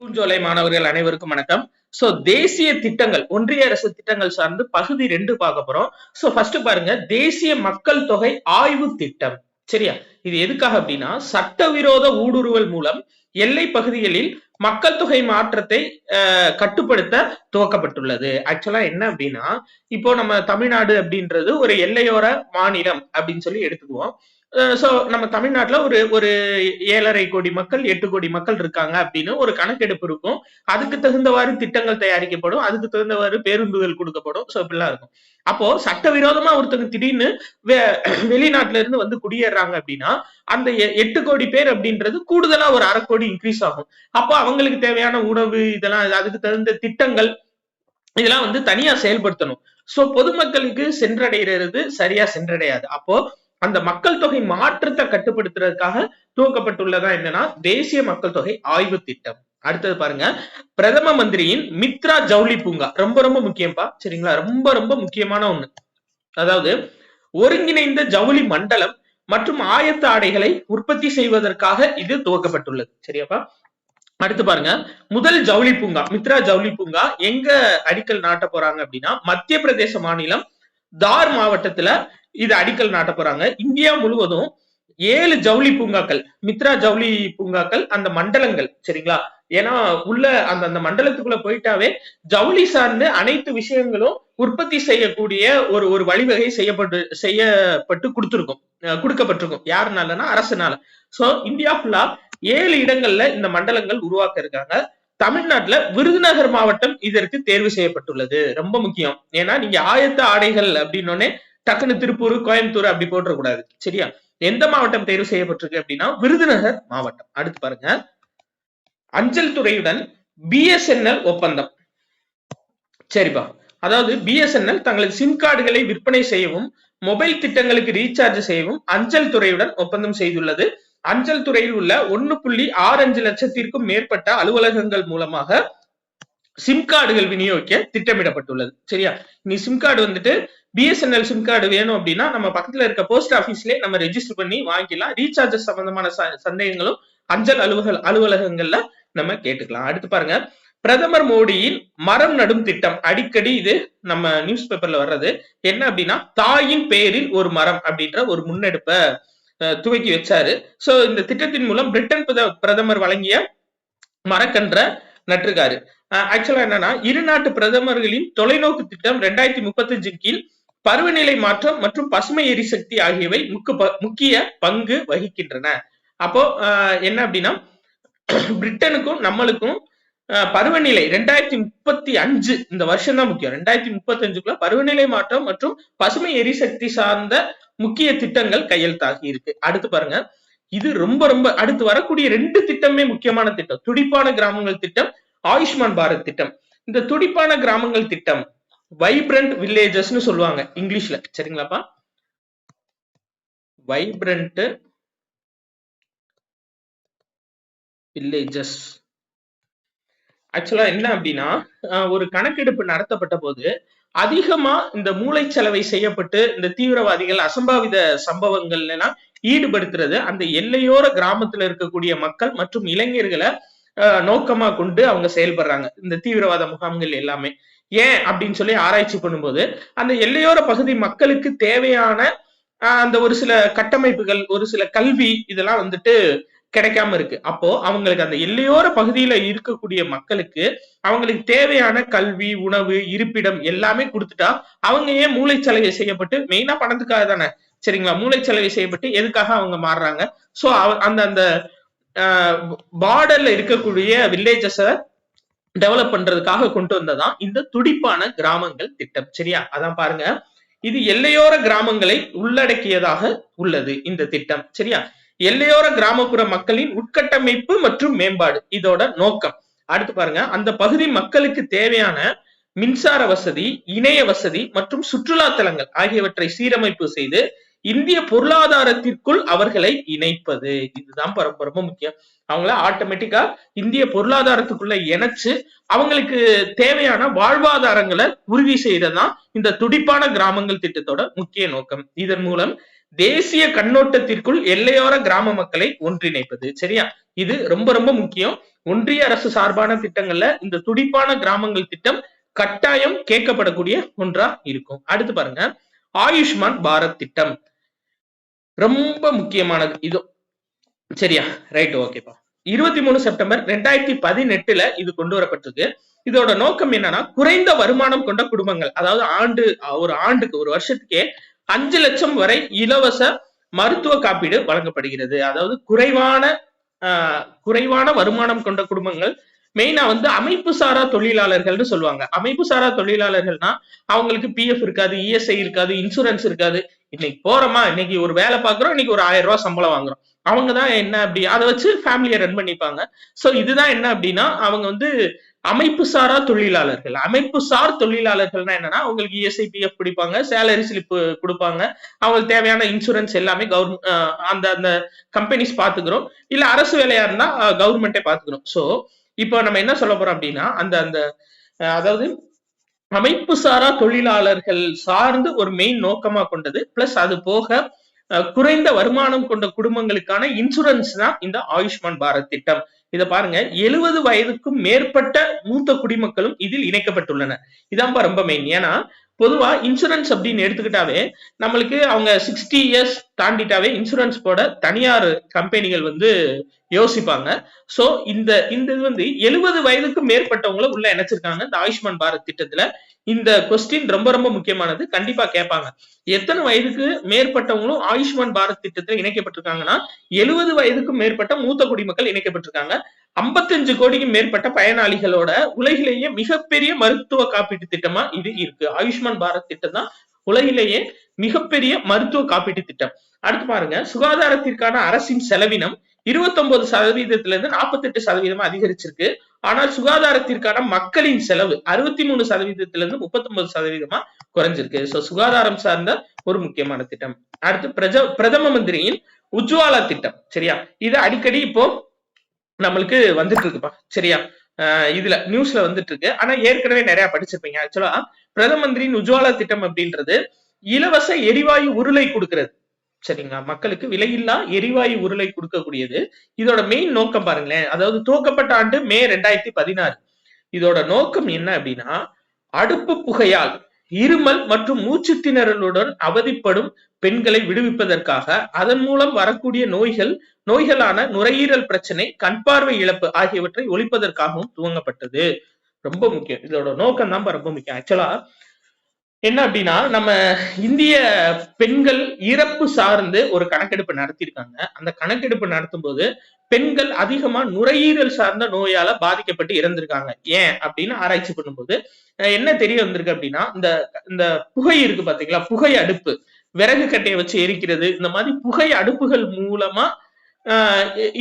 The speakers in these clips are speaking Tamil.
பூஞ்சோலை மாணவர்கள் அனைவருக்கும் வணக்கம். சோ தேசிய திட்டங்கள் ஒன்றிய அரசு திட்டங்கள் சார்ந்து பகுதி ரெண்டு பார்க்க போறோம். சோ ஃபர்ஸ்ட் பாருங்க தேசிய மக்கள் தொகை ஆய்வு திட்டம். சரியா? இது எதுக்காக அப்படின்னா சட்டவிரோத ஊடுருவல் மூலம் எல்லை பகுதிகளில் மக்கள் தொகை மாற்றத்தை அஹ், கட்டுப்படுத்த துவக்கப்பட்டுள்ளது. ஆக்சுவலா என்ன அப்படின்னா இப்போ நம்ம தமிழ்நாடு அப்படின்றது ஒரு எல்லையோர மாநிலம் அப்படின்னு சொல்லி எடுத்துக்குவோம். சோ நம்ம தமிழ்நாட்டுல ஒரு ஒரு ஏழரை கோடி மக்கள் எட்டு கோடி மக்கள் இருக்காங்க அப்படின்னு ஒரு கணக்கெடுப்பு இருக்கும். அதுக்கு தகுந்தவாறு திட்டங்கள் தயாரிக்கப்படும். அதுக்கு தகுந்தவாறு பேருந்துகள் கொடுக்கப்படும். ஸோ இப்படிலாம் இருக்கும். அப்போ சட்டவிரோதமா ஒருத்தங்க திடீர்னு வெ- வெளிநாட்டுல இருந்து வந்து குடியேறாங்க அப்படின்னா அந்த எ- எட்டு கோடி பேர் அப்படின்றது கூடுதலா ஒரு அரை கோடி இன்க்ரீஸ் ஆகும். அப்போ அவங்களுக்கு தேவையான உணவு இதெல்லாம் அதுக்கு தகுந்த திட்டங்கள் இதெல்லாம் வந்து தனியா செயல்படுத்தணும். சோ பொதுமக்களுக்கு சென்றடைகிறது சரியா சென்றடையாது. அப்போ அந்த மக்கள் தொகை மாற்றத்தை கட்டுப்படுத்துறதுக்காக துவக்கப்பட்டுள்ளதா என்னன்னா தேசிய மக்கள் தொகை ஆய்வு திட்டம். அடுத்தது பாருங்க பிரதம மந்திரியின் மித்ரா ஜவுளி பூங்கா. ரொம்ப ரொம்ப முக்கியம்ப்பா சரிங்களா? ரொம்ப ரொம்ப முக்கியமான ஒண்ணு. அதாவது ஒருங்கிணைந்த ஜவுளி மண்டலம் மற்றும் ஆயத்த ஆடைகளை உற்பத்தி செய்வதற்காக இது துவக்கப்பட்டுள்ளது. சரியாப்பா? அடுத்து பாருங்க முதல் ஜவுளி பூங்கா மித்ரா ஜவுளி பூங்கா எங்க அடிக்கல் நாட்ட போறாங்க அப்படின்னா மத்திய பிரதேச மாநிலம் தார் மாவட்டத்துல இது அடிக்கல் நாட்ட போறாங்க. இந்தியா முழுவதும் ஏழு ஜவுளி பூங்காக்கள் மித்ரா ஜவுளி பூங்காக்கள் அந்த மண்டலங்கள் சரிங்களா? ஏன்னா உள்ள அந்த அந்த மண்டலத்துக்குள்ள போயிட்டாவே ஜவுளி சார்ந்து அனைத்து விஷயங்களும் உற்பத்தி செய்யக்கூடிய ஒரு ஒரு வழிவகை செய்யப்பட்டு செய்யப்பட்டு கொடுத்திருக்கும் கொடுக்கப்பட்டிருக்கும். யாருனாலன்னா அரசுனால. சோ இந்தியா ஃபுல்லா ஏழு இடங்கள்ல இந்த மண்டலங்கள் உருவாக்க இருக்காங்க தமிழ்நாட்டுல விருதுநகர் மாவட்டம் இதற்கு தேர்வு செய்யப்பட்டுள்ளது. ரொம்ப முக்கியம். ஏன்னா நீங்க ஆயத்த ஆடைகள் அப்படின்னோடனே டக்குனு திருப்பூர் கோயம்புத்தூர் அப்படி போட்டுறக்கூடாது. சரியா? எந்த மாவட்டம் தேர்வு செய்யப்பட்டிருக்கு அப்படின்னா விருதுநகர் மாவட்டம். அடுத்து பாருங்க. அஞ்சல் துறையுடன் பிஎஸ்என்எல் ஒப்பந்தம். சரிப்பா. அதாவது பிஎஸ்என்எல் தங்களது சிம் கார்டுகளை விற்பனை செய்யவும் மொபைல் திட்டங்களுக்கு ரீசார்ஜ் செய்யவும் அஞ்சல் துறையுடன் ஒப்பந்தம் செய்துள்ளது. அஞ்சல் துறையில் உள்ள ஒன்னு புள்ளி ஆறு அஞ்சு லட்சத்திற்கும் மேற்பட்ட அலுவலகங்கள் மூலமாக சிம் கார்டுகள் விநியோகிக்க திட்டமிடப்பட்டுள்ளது. சரியா? நீ சிம் கார்டு வந்துட்டு பிஎஸ்என்எல் சிம் கார்டு வேணும் அப்படின்னா நம்ம பக்கத்துல இருக்க போஸ்ட் ஆபீஸ்லயே நம்ம ரெஜிஸ்டர் பண்ணி வாங்கிக்கலாம். ரீசார்ஜஸ் சம்பந்தமான ச- சந்தேகங்களும் அஞ்சல் அலுவலக அலுவலகங்கள்ல நம்ம கேட்டுக்கலாம். அடுத்து பாருங்க. பிரதமர் மோடியின் மரம் நடும் திட்டம். அடிக்கடி இது நம்ம நியூஸ் பேப்பர்ல வர்றது. என்ன அப்படின்னா தாயின் பெயரில் ஒரு மரம் அப்படின்ற ஒரு முன்னெடுப்பை துவக்கி வச்சாரு. ஸோ இந்த திட்டத்தின் மூலம் பிரிட்டன் பிரத- பிரதமர் வழங்கிய மரக்கன்ற நட்டிருக்காரு ஆக்சுவலா என்னன்னா இரு நாட்டு பிரதமர்களின் தொலைநோக்கு திட்டம் ரெண்டாயிரத்தி முப்பத்தஞ்சு கீழ் பருவநிலை மாற்றம் மற்றும் பசுமை எரிசக்தி ஆகியவை ப- முக்கிய பங்கு வகிக்கின்றன. அப்போ என்ன அப்படின்னா பிரிட்டனுக்கும் நம்மளுக்கும் பருவநிலை. ரெண்டாயிரத்தி முப்பத்தி அஞ்சு இந்த வருஷம் தான் முக்கியம். ரெண்டாயிரத்தி முப்பத்தி அஞ்சுக்குள்ள பருவநிலை மாற்றம் மற்றும் பசுமை எரிசக்தி சார்ந்த முக்கிய திட்டங்கள் கையெழுத்தாகி இருக்கு. அடுத்து பாருங்க. இது ரொம்ப ரொம்ப அடுத்து வரக்கூடிய ரெண்டு திட்டமே முக்கியமான திட்டம். துடிப்பான கிராமங்கள் திட்டம் ஆயுஷ்மான் பாரத் திட்டம். இந்த துடிப்பான கிராமங்கள் திட்டம் வைப்ரண்ட் வில்லேஜஸ்னு சொல்லுவாங்க இங்கிலீஷ்ல. சரிங்களாப்பா? வைப்ரண்ட் வில்லேஜஸ் ஆக்சுவலா என்ன அப்படின்னா ஒரு கணக்கெடுப்பு நடத்தப்பட்ட போது அதிகமா இந்த மூளை செலவை செய்யப்பட்டு இந்த தீவிரவாதிகள் அசம்பாவித சம்பவங்கள் எல்லாம் ஈடுபடுத்துறது அந்த எல்லையோர கிராமத்துல இருக்கக்கூடிய மக்கள் மற்றும் இளைஞர்களை நோக்கமா கொண்டு அவங்க செயல்படுறாங்க. இந்த தீவிரவாத முகாம்கள் எல்லாமே. ஏன் அப்படின்னு சொல்லி ஆராய்ச்சி பண்ணும்போது அந்த எல்லையோர பகுதி மக்களுக்கு தேவையான அந்த ஒரு சில கட்டமைப்புகள் ஒரு சில கல்வி இதெல்லாம் வந்துட்டு கிடைக்காம இருக்கு. அப்போ அவங்களுக்கு அந்த எல்லையோர பகுதியில இருக்கக்கூடிய மக்களுக்கு அவங்களுக்கு தேவையான கல்வி உணவு இருப்பிடம் எல்லாமே கொடுத்துட்டா அவங்க ஏன் மூளைச்சலவை செய்யப்பட்டு மெயினா பணத்துக்காக தானே? சரிங்களா? மூளைச்சலவை செய்யப்பட்டு எதுக்காக அவங்க மாறுறாங்க? சோ அந்த அந்த பார்டர்ல இருக்கக்கூடிய வில்லேஜஸ டெவலப் பண்றதுக்காக கொண்டு வந்ததான் இந்த துடிப்பான கிராமங்கள் திட்டம். சரியா? அதான் பாருங்க. இது எல்லையோர கிராமங்களை உள்ளடக்கியதாக உள்ளது இந்த திட்டம். சரியா? எல்லையோர கிராமப்புற மக்களின் உட்கட்டமைப்பு மற்றும் மேம்பாடு. இதோட நோக்கம். அடுத்து பாருங்க. அந்த பகுதி மக்களுக்கு தேவையான மின்சார வசதி இணைய வசதி மற்றும் சுற்றுலா தலங்கள் ஆகியவற்றை சீரமைப்பு செய்து இந்திய பொருளாதாரத்திற்குள் அவர்களை இணைப்பது. இதுதான் ரொம்ப ரொம்ப முக்கியம். அவங்கள ஆட்டோமேட்டிக்கா இந்திய பொருளாதாரத்துக்குள்ள இணைச்சு அவங்களுக்கு தேவையான வாழ்வாதாரங்களை உறுதி செய்யறதுதான் இந்த துடிப்பான கிராமங்கள் திட்டத்தோட முக்கிய நோக்கம். இதன் மூலம் தேசிய கண்ணோட்டத்திற்குள் எல்லையோர கிராம மக்களை ஒன்றிணைப்பது. சரியா? இது ரொம்ப ரொம்ப முக்கியம். ஒன்றிய அரசு சார்பான திட்டங்கள்ல இந்த துடிப்பான கிராமங்கள் திட்டம் கட்டாயம் கேட்கப்படக்கூடிய ஒன்றா இருக்கும். அடுத்து பாருங்க. ஆயுஷ்மான் பாரத் திட்டம். ரொம்ப முக்கியமானது. இது சரியா? ரைட் ஓகேப்பா இருபத்தி மூணு செப்டம்பர் ரெண்டாயிரத்தி பதினெட்டுல இது கொண்டு வரப்பட்டிருக்கு. இதோட நோக்கம் என்னன்னா குறைந்த வருமானம் கொண்ட குடும்பங்கள். அதாவது ஆண்டு ஒரு ஆண்டுக்கு ஒரு வருஷத்துக்கே அஞ்சு லட்சம் வரை இலவச மருத்துவ காப்பீடு வழங்கப்படுகிறது. அதாவது குறைவான குறைவான வருமானம் கொண்ட குடும்பங்கள் மெயினா வந்து அமைப்பு சாரா தொழிலாளர்கள்னு சொல்லுவாங்க. அமைப்பு சாரா தொழிலாளர்கள்னா அவங்களுக்கு பிஎஃப் இருக்காது இஎஸ்ஐ இருக்காது இன்சூரன்ஸ் இருக்காது. இன்னைக்கு போறோமா? இன்னைக்கு ஒரு வேலை பார்க்குறோம் இன்னைக்கு ஒரு ஆயிரம் ரூபாய் சம்பளம் வாங்குறோம். அவங்க தான் என்ன அப்படி அதை வச்சு ஃபேமிலியை ரன் பண்ணிப்பாங்க. சோ இதுதான் என்ன அப்படின்னா அவங்க வந்து அமைப்பு சாரா தொழிலாளர்கள். அமைப்பு சார் தொழிலாளர்கள்னா என்னன்னா அவங்களுக்கு இஎஸ்ஐபிஎஃப் பிடிப்பாங்க சேலரி ஸ்லிப் கொடுப்பாங்க. அவங்களுக்கு தேவையான இன்சூரன்ஸ் எல்லாமே கவர்மெண்ட் அந்த அந்த கம்பெனிஸ் பாத்துக்கிறோம் இல்ல அரசு வேலையா இருந்தா கவர்மெண்டே பாத்துக்கிறோம் சோ இப்போ நம்ம என்ன சொல்ல போறோம் அப்படின்னா அந்த அந்த அதாவது அமைப்பு சாரா தொழிலாளர்கள் சார்ந்து ஒரு மெயின் நோக்கமா கொண்டது பிளஸ் அது போக குறைந்த வருமானம் கொண்ட குடும்பங்களுக்கான இன்சூரன்ஸ் தான் இந்த ஆயுஷ்மான் பாரத் திட்டம். இத பாருங்க எழுபது வயதுக்கும் மேற்பட்ட மூத்த குடிமக்களும் இதில் இணைக்கப்பட்டுள்ளனர். இதான்ப்பா ரொம்ப மெயின் ஏன்னா பொதுவா இன்சூரன்ஸ் அப்படின்னு எடுத்துக்கிட்டாவே நம்மளுக்கு அவங்க சிக்ஸ்டி இயர்ஸ் தாண்டிட்டாவே இன்சூரன்ஸ் போட தனியார் கம்பெனிகள் வந்து யோசிப்பாங்க. சோ இந்த இந்த இது வந்து எழுபது வயதுக்கு மேற்பட்டவங்கள உள்ள இணைச்சிருக்காங்க இந்த ஆயுஷ்மான் பாரத் திட்டத்துல. இந்த கொஸ்டின் ரொம்ப ரொம்ப முக்கியமானது. கண்டிப்பா கேட்பாங்க. எத்தனை வயதுக்கு மேற்பட்டவங்களும் ஆயுஷ்மான் பாரத் திட்டத்துல இணைக்கப்பட்டிருக்காங்கன்னா எழுபது வயதுக்கும் மேற்பட்ட மூத்த குடிமக்கள் இணைக்கப்பட்டிருக்காங்க. ஐம்பத்தஞ்சு கோடிக்கும் மேற்பட்ட பயனாளிகளோட உலகிலேயே மிகப்பெரிய மருத்துவ காப்பீட்டு திட்டமா இது இருக்கு. ஆயுஷ்மான் பாரத் திட்டம் தான் உலகிலேயே மிகப்பெரிய மருத்துவ காப்பீட்டு திட்டம். அடுத்து பாருங்க சுகாதாரத்திற்கான அரசின் செலவினம் 29% சதவீதத்துல இருந்து 48% சதவீதமா அதிகரிச்சிருக்கு. ஆனால் சுகாதாரத்திற்கான மக்களின் செலவு 63% மூணு சதவீதத்துல இருந்து 39% சதவீதமா குறைஞ்சிருக்கு. சோ சுகாதாரம் சார்ந்த ஒரு முக்கியமான திட்டம். அடுத்து பிரஜ பிரதம மந்திரியின் உஜ்வாலா திட்டம். சரியா? இது அடிக்கடி இப்போ நம்மளுக்கு வந்துட்டு இருக்குப்பா. சரியா? அஹ் இதுல நியூஸ்ல வந்துட்டு இருக்கு. ஆனா ஏற்கனவே நிறைய படிச்சிருப்பீங்க. ஆக்சுவலா பிரதம மந்திரின் உஜ்வாலா திட்டம் அப்படின்றது இலவச எரிவாயு உருளை கொடுக்கிறது. சரிங்களா? மக்களுக்கு விலையில்லா எரிவாயு உருளை கொடுக்கக்கூடியது. இதோட மெயின் நோக்கம் பாருங்களேன். அதாவது துவக்கப்பட்ட ஆண்டு மே ரெண்டாயிரத்தி பதினாறு. இதோட நோக்கம் என்ன அப்படின்னா அடுப்பு புகையால் இருமல் மற்றும் மூச்சு திணறலுடன் அவதிப்படும் பெண்களை விடுவிப்பதற்காக அதன் மூலம் வரக்கூடிய நோய்கள் நோய்களான நுரையீரல் பிரச்சனை கண்பார்வை இழப்பு ஆகியவற்றை ஒழிப்பதற்காகவும் துவங்கப்பட்டது. ரொம்ப முக்கியம். இதோட நோக்கம் தான் ரொம்ப முக்கியம். ஆக்சுவலா என்ன அப்படின்னா நம்ம இந்திய பெண்கள் இறப்பு சார்ந்து ஒரு கணக்கெடுப்பு நடத்தியிருக்காங்க. அந்த கணக்கெடுப்பு நடத்தும் போது பெண்கள் அதிகமா நுரையீரல் சார்ந்த நோயால பாதிக்கப்பட்டு இறந்திருக்காங்க. ஏன் அப்படின்னு ஆராய்ச்சி பண்ணும்போது என்ன தெரிய வந்திருக்கு அப்படின்னா இந்த இந்த புகை இருக்கு பாத்தீங்களா? புகை அடுப்பு. விறகு கட்டையை வச்சு எரிக்கிறது. இந்த மாதிரி புகை அடுப்புகள் மூலமா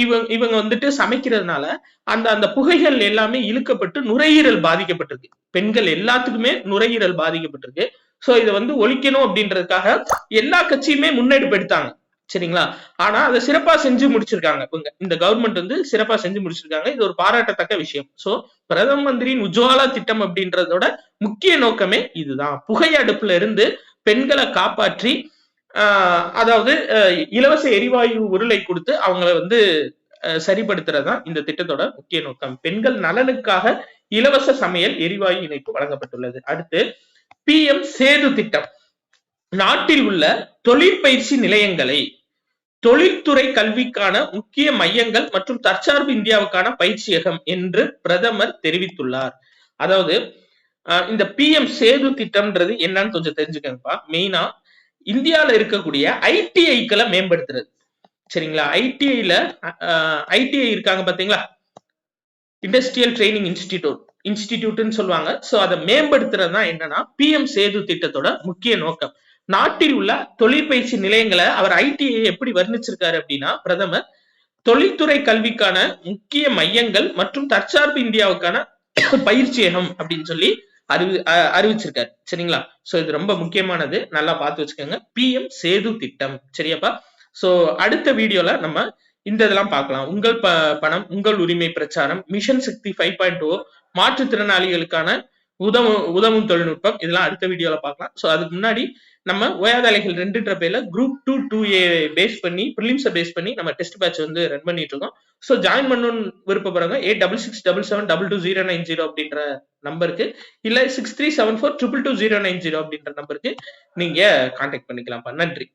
இவங்க இவங்க வந்துட்டு சமைக்கிறதுனால அந்த அந்த புகைகள் எல்லாமே இழுக்கப்பட்டு நுரையீரல் பாதிக்கப்பட்டிருக்கு. பெண்கள் எல்லாத்துக்குமே நுரையீரல் பாதிக்கப்பட்டிருக்கு. சோ இதை வந்து ஒழிக்கணும் அப்படின்றதுக்காக எல்லா கட்சியுமே முன்னெடுப்பு எடுத்தாங்க சரிங்களா? ஆனா அதை சிறப்பா செஞ்சு முடிச்சிருக்காங்க. இவங்க இந்த கவர்மெண்ட் வந்து சிறப்பா செஞ்சு முடிச்சிருக்காங்க. இது ஒரு பாராட்டத்தக்க விஷயம். சோ பிரதம மந்திரியின் உஜ்வாலா திட்டம் அப்படின்றதோட முக்கிய நோக்கமே இதுதான். புகை அடுப்புல இருந்து பெண்களை காப்பாற்றி அதாவது இலவச எரிவாயு உருளை கொடுத்து அவங்கள வந்து சரிப்படுத்துறதுதான் இந்த திட்டத்தோட முக்கிய நோக்கம். பெண்கள் நலனுக்காக இலவச சமையல் எரிவாயு இணைப்பு வழங்கப்பட்டுள்ளது. அடுத்து பி எம் சேது திட்டம். நாட்டில் உள்ள தொழிற்பயிற்சி நிலையங்களை தொழில்துறை கல்விக்கான முக்கிய மையங்கள் மற்றும் தற்சார்பு இந்தியாவுக்கான பயிற்சியகம் என்று பிரதமர் தெரிவித்துள்ளார். அதாவது இந்த பி எம் சேது திட்டம்ன்றது என்னன்னு கொஞ்சம் தெரிஞ்சுக்கங்கப்பா. மெயினா இந்தியாவில் இருக்கக்கூடிய ஐடிஐக்களை மேம்படுத்துறது. சரிங்களா? ஐடிஐல ஐடிஐ இருக்காங்க பாத்தீங்களா? இண்டஸ்ட்ரியல் ட்ரைனிங் இன்ஸ்டிடியூட் இன்ஸ்டிடியூட்னு சொல்லுவாங்க. சோ அதை மேம்படுத்துறது தான் என்னன்னா பிஎம் சேது திட்டத்தோட முக்கிய நோக்கம். நாட்டில் உள்ள தொழிற்பயிற்சி நிலையங்களை அவர் ஐடிஐ எப்படி வர்ணிச்சிருக்காரு அப்படின்னா பிரதமர் தொழில்துறை கல்விக்கான முக்கிய மையங்கள் மற்றும் தற்சார்பு இந்தியாவுக்கான பயிற்சியகம் அப்படின்னு சொல்லி அறிவி அஹ் அறிவிச்சிருக்காரு. சரிங்களா? சோ இது ரொம்ப முக்கியமானது. நல்லா பார்த்து வச்சுக்கோங்க. பிஎம் சேது திட்டம். சரியாப்பா? சோ அடுத்த வீடியோல நம்ம இந்த இதெல்லாம் பார்க்கலாம். உங்கள் ப பணம் உங்கள் உரிமை பிரச்சாரம் mission Shakti five point o மாற்றுத்திறனாளிகளுக்கான உதவும் உதவும் தொழில்நுட்பம். இதெல்லாம் அடுத்த வீடியோல பார்க்கலாம். ஸோ அதுக்கு முன்னாடி நம்ம ஓயாத அலைகள் ரெண்டுன்ற பேர்ல group two two A face பண்ணி ப்ரிலிம்ஸை பேஸ் பண்ணி நம்ம டெஸ்ட் பேட்ச் வந்து ரன் பண்ணிட்டு இருக்கோம். ஸோ ஜாயின் பண்ணணும்னு விருப்பப்படுறவங்க eight double six double seven double two zero nine zero அப்படின்ற நம்பருக்கு இல்ல six three seven four triple two zero nine zero அப்படின்ற நம்பருக்கு நீங்க கான்டாக்ட் பண்ணிக்கலாம்ப்பா நன்றி.